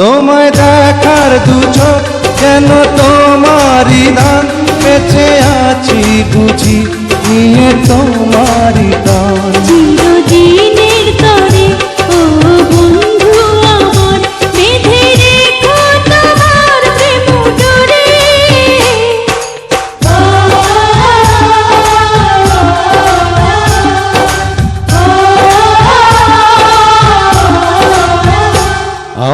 তোমায় দেখার দুচোখ যেন তোমারই দান বেঁচে আছি বুঝি নিয়ে তোমারই দান